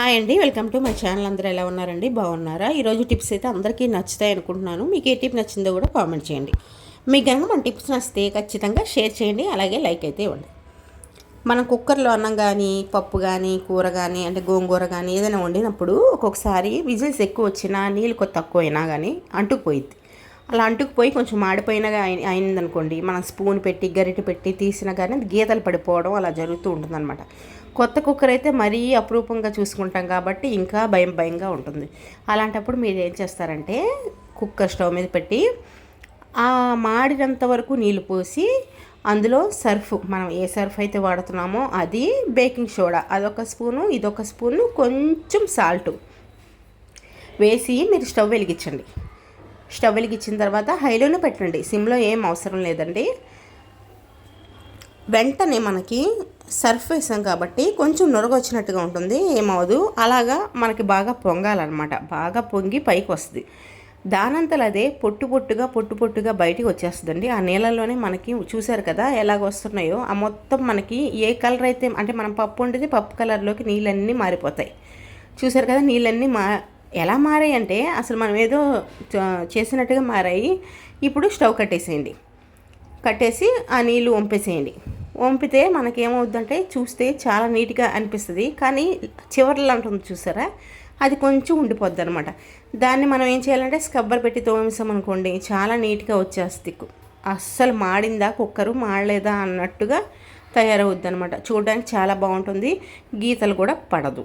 Hi అండి welcome to my channel. అందరూ ఎలా ఉన్నారండి? బాగున్నారా? ఈరోజు టిప్స్ అయితే అందరికీ నచ్చుతాయి అనుకుంటున్నాను. మీకు ఏ టిప్ నచ్చిందో కూడా కామెంట్ చేయండి. మీకు కనుక మన టిప్స్ నచ్చితే ఖచ్చితంగా షేర్ చేయండి అలాగే లైక్ అయితే ఇవ్వండి. మనం కుక్కర్లో అన్నం కానీ పప్పు కానీ కూర కానీ అంటే గోంగూర కానీ ఏదైనా వండినప్పుడు ఒక్కొక్కసారి విజిల్స్ ఎక్కువ వచ్చినా నీళ్ళు కొద్ది తక్కువ అయినా కానీ అంటుకుపోయిద్ది. అలా అంటుకుపోయి కొంచెం మాడిపోయినగా అయిందనుకోండి మనం స్పూన్ పెట్టి గరిటె పెట్టి తీసినా కానీ గీతలు పడిపోవడం అలా జరుగుతూ ఉంటుందన్నమాట. కొత్త కుక్కర్ అయితే మరీ అపురూపంగా చూసుకుంటాం కాబట్టి ఇంకా భయం భయంగా ఉంటుంది. అలాంటప్పుడు మీరు ఏం చేస్తారంటే కుక్కర్ స్టవ్ మీద పెట్టి ఆ మాడినంత వరకు నీళ్ళు పోసి అందులో సర్ఫ్ మనం ఏ సర్ఫ్ అయితే వాడుతున్నామో అది బేకింగ్ సోడా అదొక స్పూను ఇదొక స్పూను కొంచెం సాల్ట్ వేసి మీరు స్టవ్ వెలిగించండి. స్టవ్ వెలిగించిన తర్వాత హైలోనే పెట్టండి. సిమ్లో ఏం అవసరం లేదండి. వెంటనే మనకి సర్ఫ్ వేసాం కాబట్టి కొంచెం నొరగొచ్చినట్టుగా ఉంటుంది ఏమవదు అలాగా మనకి బాగా పొంగాలన్నమాట. బాగా పొంగి పైకి వస్తుంది. దానంతలు అదే పొట్టు పొట్టుగా పొట్టు పొట్టుగా బయటికి వచ్చేస్తుందండి. ఆ నీళ్ళలోనే మనకి చూశారు కదా ఎలాగ వస్తున్నాయో. ఆ మొత్తం మనకి ఏ కలర్ అయితే అంటే మనం పప్పు ఉండేది పప్పు కలర్లోకి నీళ్ళన్నీ మారిపోతాయి. చూశారు కదా నీళ్ళన్నీ మా ఎలా మారాయి అంటే అసలు మనం ఏదో చేసినట్టుగా మారాయి. ఇప్పుడు స్టవ్ కట్టేసేయండి. కట్టేసి ఆ నీళ్ళు వంపేసేయండి. వంపితే మనకేమవుద్దంటే చూస్తే చాలా నీట్గా అనిపిస్తుంది. కానీ చివర్లో ఉంటుంది చూసారా? అది కొంచెం ఉండిపోద్ది అనమాట దాన్ని మనం ఏం చేయాలంటే స్కబ్బర్ పెట్టి తోమేసామనుకోండి చాలా నీట్గా వచ్చేస్తుంది. అస్సలు మాడిందా కుక్కరు మాడలేదా అన్నట్టుగా తయారవుద్ది అనమాట చూడడానికి చాలా బాగుంటుంది. గీతలు కూడా పడదు.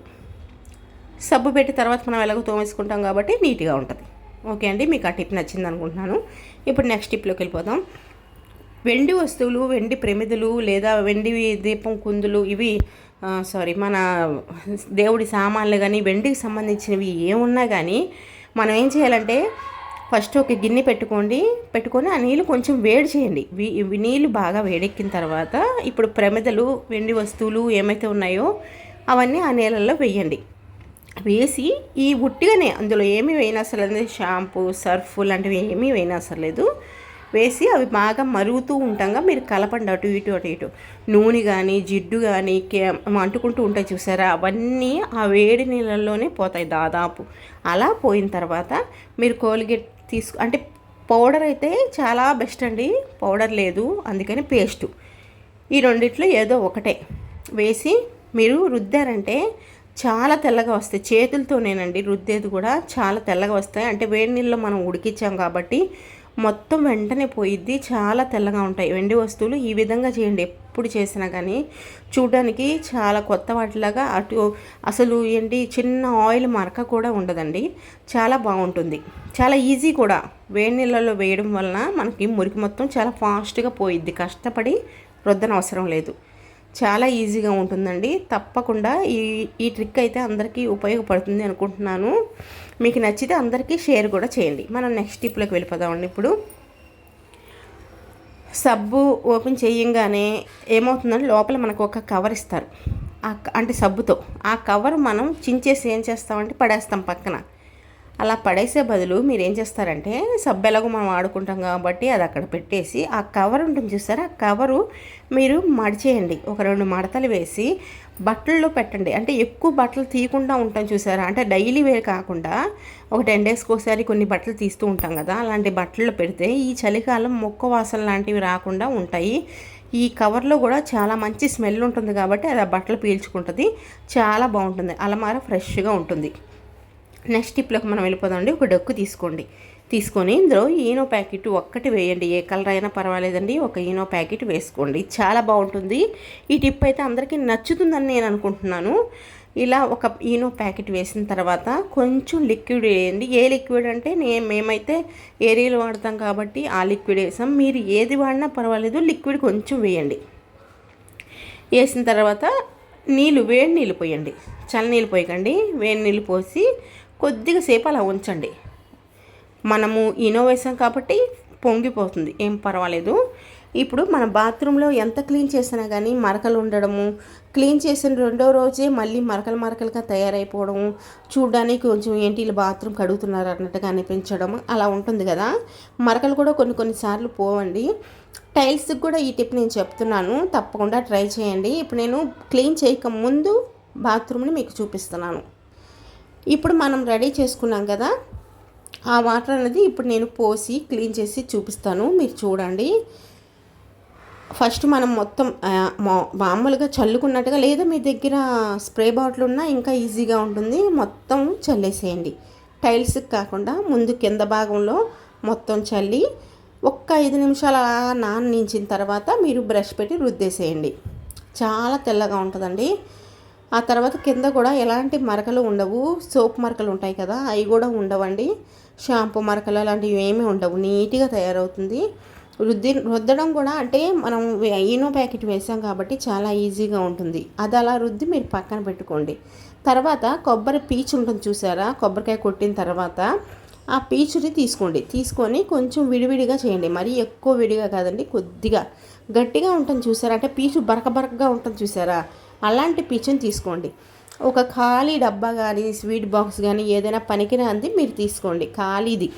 సబ్బు పెట్టి తర్వాత మనం ఎలాగో తోమేసుకుంటాం కాబట్టి నీట్గా ఉంటుంది. ఓకే అండి మీకు ఆ టిప్ నచ్చింది అనుకుంటున్నాను ఇప్పుడు నెక్స్ట్ టిప్లోకి వెళ్ళిపోదాం వెండి వస్తువులు వెండి ప్రమిదలు లేదా వెండి దీపం కుందులు ఇవి సారీ మన దేవుడి సామాన్లు కానీ వెండికి సంబంధించినవి ఏమున్నా కానీ మనం ఏం చేయాలంటే ఫస్ట్ ఒక గిన్నె పెట్టుకోండి. పెట్టుకొని ఆ నీళ్ళు కొంచెం వేడి చేయండి. నీళ్ళు బాగా వేడెక్కిన తర్వాత ఇప్పుడు ప్రమిదలు వెండి వస్తువులు ఏమైతే ఉన్నాయో అవన్నీ ఆ నీళ్ళల్లో వేయండి. వేసి ఈ ఉట్టిగానే అందులో ఏమీ వేయనసలేదు షాంపూ సర్ఫ్ లాంటివి ఏమీ వేయనసలేదు వేసి అవి బాగా మరుగుతూ ఉంటాగా. మీరు కలపండి అటు ఇటు అటు ఇటు. నూనె కానీ జిడ్డు కానీ అంటుకుంటూ ఉంటాయి చూసారా? అవన్నీ ఆ వేడి నీళ్ళల్లోనే పోతాయి దాదాపు. అలా పోయిన తర్వాత మీరు కోల్గేట్ తీసుకు అంటే పౌడర్ అయితే చాలా బెస్ట్ అండి. పౌడర్ లేదు అందుకని పేస్టు. ఈ రెండిట్లో ఏదో ఒకటే. వేసి మీరు రుద్దారంటే చాలా తెల్లగా వస్తాయి. చేతులతోనేనండి రుద్దేది కూడా చాలా తెల్లగా వస్తాయి. అంటే వేడి నీళ్ళలో మనం ఉడికించాం కాబట్టి మొత్తం వెంటనే పోయిద్ది. చాలా తెల్లగా ఉంటాయి. వెండి వస్తువులు ఈ విధంగా చేయండి. ఎప్పుడు చేసినా కానీ చూడడానికి చాలా కొత్త వాటిలాగా అటు అసలు ఏంటి చిన్న ఆయిల్ మరక కూడా ఉండదండి. చాలా బాగుంటుంది. చాలా ఈజీ కూడా. వేడి నీళ్ళలో వేయడం వలన మనకి మురికి మొత్తం చాలా ఫాస్ట్గా పోయిద్ది. కష్టపడి రుద్దన అవసరం లేదు. చాలా ఈజీగా ఉంటుందండి. తప్పకుండా ఈ ఈ ట్రిక్ అయితే అందరికీ ఉపయోగపడుతుంది అనుకుంటున్నాను. మీకు నచ్చితే అందరికీ షేర్ కూడా చేయండి. మనం నెక్స్ట్ టిప్లోకి వెళ్ళిపోదామండి ఇప్పుడు. సబ్బు ఓపెన్ చేయంగానే ఏమవుతుందంటే లోపల మనకు ఒక కవర్ ఇస్తారు. అంటే సబ్బుతో. ఆ కవర్ మనం చించేసి ఏం చేస్తామంటే పడేస్తాం పక్కన. అలా పడేసే బదులు మీరు ఏం చేస్తారంటే సబ్బు ఎలాగో మనం ఆడుకుంటాం కాబట్టి అది అక్కడ పెట్టేసి ఆ కవర్ ఉంటుంది చూస్తారా ఆ కవరు మీరు మడిచేయండి. ఒక రెండు మడతలు వేసి బట్టల్లో పెట్టండి. అంటే ఎక్కువ బట్టలు తీయకుండా ఉంటాం చూసారా? అంటే డైలీ వేర్ కాకుండా ఒక టెన్ డేస్కి ఒకసారి కొన్ని బట్టలు తీస్తూ ఉంటాం కదా అలాంటి బట్టల్లో పెడితే ఈ చలికాలం మొక్క వాసన లాంటివి రాకుండా ఉంటాయి. ఈ కవర్లో కూడా చాలా మంచి స్మెల్ ఉంటుంది కాబట్టి అది ఆ బట్టలు పీల్చుకుంటుంది. చాలా బాగుంటుంది. అలమార ఫ్రెష్గా ఉంటుంది. నెక్స్ట్ టిప్లోకి మనం వెళ్ళిపోదామండి ఒక డొక్కు తీసుకోండి. తీసుకొని ఇందులో ఈనో ప్యాకెట్ ఒక్కటి వేయండి. ఏ కలర్ అయినా పర్వాలేదండి. ఒక ఈనో ప్యాకెట్ వేసుకోండి. చాలా బాగుంటుంది. ఈ టిప్ అయితే అందరికీ నచ్చుతుందని నేను అనుకుంటున్నాను. ఇలా ఒక ఈనో ప్యాకెట్ వేసిన తర్వాత కొంచెం లిక్విడ్ వేయండి. ఏ లిక్విడ్ అంటే నేను మేమైతే ఏరియలు వాడతాం కాబట్టి ఆ లిక్విడ్ వేసాం. మీరు ఏది వాడినా పర్వాలేదు. లిక్విడ్ కొంచెం వేయండి. వేసిన తర్వాత నీళ్ళు వేడి నీళ్ళు పోయండి. చల్ల నీళ్ళు పోయకండి. వేడి నీళ్ళు పోసి కొద్దిగా సేపు అలా ఉంచండి. మనము ఇనో వేసాం కాబట్టి పొంగిపోతుంది. ఏం పర్వాలేదు. ఇప్పుడు మన బాత్రూంలో ఎంత క్లీన్ చేసినా కానీ మరకలు ఉండడము క్లీన్ చేసిన రెండో రోజే మళ్ళీ మరకలు మరకలుగా తయారైపోవడము చూడడానికి కొంచెం ఏంటి బాత్రూమ్ కడుగుతున్నారు అన్నట్టుగా అనిపించడం అలా ఉంటుంది కదా. మరకలు కూడా కొన్ని కొన్నిసార్లు పోవండి. టైల్స్కి కూడా ఈ టిప్ నేను చెప్తున్నాను. తప్పకుండా ట్రై చేయండి. ఇప్పుడు నేను క్లీన్ చేయక ముందు బాత్రూమ్ని మీకు చూపిస్తున్నాను. ఇప్పుడు మనం రెడీ చేసుకున్నాం కదా ఆ వాటర్ అనేది ఇప్పుడు నేను పోసి క్లీన్ చేసి చూపిస్తాను. మీరు చూడండి. ఫస్ట్ మనం మొత్తం మామూలుగా చల్లుకున్నట్టుగా లేదా మీ దగ్గర స్ప్రే బాటిల్ ఉన్నా ఇంకా ఈజీగా ఉంటుంది. మొత్తం చల్లేసేయండి. టైల్స్ కాకుండా ముందు కింద భాగంలో మొత్తం చల్లి ఒక్క ఐదు నిమిషాలు అలా నానించిన తర్వాత మీరు బ్రష్ పెట్టి రుద్దేసేయండి. చాలా తెల్లగా ఉంటుందండి. ఆ తర్వాత కింద కూడా ఎలాంటి మరకలు ఉండవు. సోప్ మరకలు ఉంటాయి కదా అవి కూడా ఉండవండి. షాంపూ మరకలు అలాంటివి ఏమీ ఉండవు. నీట్గా తయారవుతుంది. రుద్ది రుద్దడం కూడా అంటే మనం ఈనో ప్యాకెట్ వేసాం కాబట్టి చాలా ఈజీగా ఉంటుంది. అది అలా రుద్ది మీరు పక్కన పెట్టుకోండి. తర్వాత కొబ్బరి పీచు ఉంటుంది చూసారా? కొబ్బరికాయ కొట్టిన తర్వాత ఆ పీచుని తీసుకోండి. తీసుకొని కొంచెం విడివిడిగా చేయండి. మరీ ఎక్కువ విడిగా కాదండి కొద్దిగా గట్టిగా ఉంటుంది చూసారా? అంటే పీచు బరక బరకగా ఉంటుంది చూసారా? అలాంటి పీచుని తీసుకోండి. ఒక ఖాళీ డబ్బా కానీ స్వీట్ బాక్స్ కానీ ఏదైనా పనికిరాంది మీరు తీసుకోండి. ఖాళీది.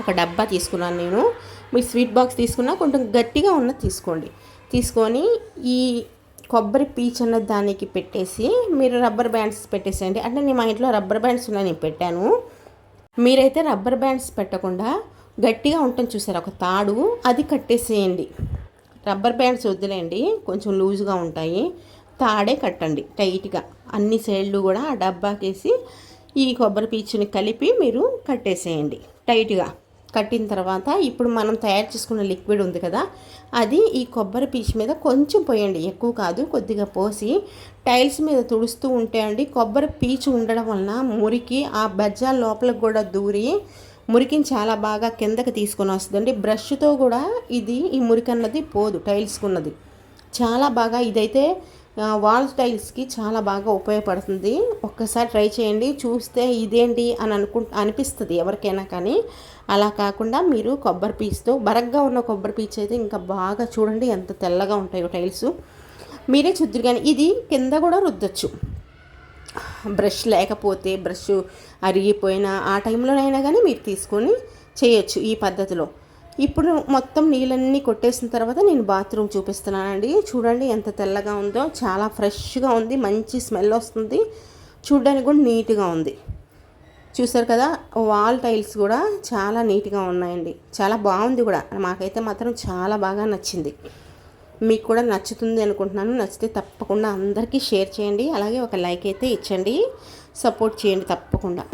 ఒక డబ్బా తీసుకున్నాను నేను. మీరు స్వీట్ బాక్స్ తీసుకున్నా కొంచెం గట్టిగా ఉన్నది తీసుకోండి. తీసుకొని ఈ కొబ్బరి పీచ్ అన్న దానికి పెట్టేసి మీరు రబ్బర్ బ్యాండ్స్ పెట్టేసేయండి. అంటే నేను మా ఇంట్లో రబ్బర్ బ్యాండ్స్ ఉన్నాయి నేను పెట్టాను. మీరైతే రబ్బర్ బ్యాండ్స్ పెట్టకుండా గట్టిగా ఉంటుంది చూసారు ఒక తాడు అది కట్టేసేయండి. రబ్బర్ బ్యాండ్స్ వద్దులేండి కొంచెం లూజ్గా ఉంటాయి. తాడే కట్టండి టైట్గా. అన్ని సైడ్లు కూడా ఆ డబ్బాకేసి ఈ కొబ్బరి పీచుని కలిపి మీరు కట్టేసేయండి టైట్గా. కట్టిన తర్వాత ఇప్పుడు మనం తయారు చేసుకున్న లిక్విడ్ ఉంది కదా అది ఈ కొబ్బరి పీచు మీద కొంచెం పోయండి. ఎక్కువ కాదు కొద్దిగా పోసి టైల్స్ మీద తుడుస్తూ ఉంటే అండి కొబ్బరి పీచు ఉండడం వలన మురికి ఆ బజ్జా లోపలికి కూడా దూరి మురికిని చాలా బాగా కిందకి తీసుకొని వస్తుందండి. బ్రష్తో కూడా ఇది ఈ మురికి అన్నది పోదు టైల్స్కున్నది. చాలా బాగా ఇదైతే వాల్ టైల్స్కి చాలా బాగా ఉపయోగపడుతుంది. ఒక్కసారి ట్రై చేయండి. చూస్తే ఇదేంటి అని అనుకు అనిపిస్తుంది ఎవరికైనా కానీ. అలా కాకుండా మీరు కొబ్బరి పీచుతో బరగ్గా ఉన్న కొబ్బరి పీచు అయితే ఇంకా బాగా చూడండి ఎంత తెల్లగా ఉంటాయో టైల్స్. మీరే చూద్దరు కానీ ఇది కింద కూడా రుద్దొచ్చు. బ్రష్ లేకపోతే బ్రష్ అరిగిపోయిన ఆ టైంలోనైనా కానీ మీరు తీసుకొని చేయొచ్చు ఈ పద్ధతిలో. ఇప్పుడు మొత్తం నీళ్ళన్నీ కొట్టేసిన తర్వాత నేను బాత్రూమ్ చూపిస్తున్నానండి. చూడండి ఎంత తెల్లగా ఉందో చాలా ఫ్రెష్గా ఉంది మంచి స్మెల్ వస్తుంది. చూడడానికి కూడా నీట్గా ఉంది. చూసారు కదా వాల్ టైల్స్ కూడా చాలా నీట్గా ఉన్నాయండి. చాలా బాగుంది కూడా. మాకైతే మాత్రం చాలా బాగా నచ్చింది. మీకు కూడా నచ్చుతుంది అనుకుంటున్నాను. నచ్చితే తప్పకుండా అందరికీ షేర్ చేయండి. అలాగే ఒక లైక్ అయితే ఇచ్చండి. సపోర్ట్ చేయండి తప్పకుండా.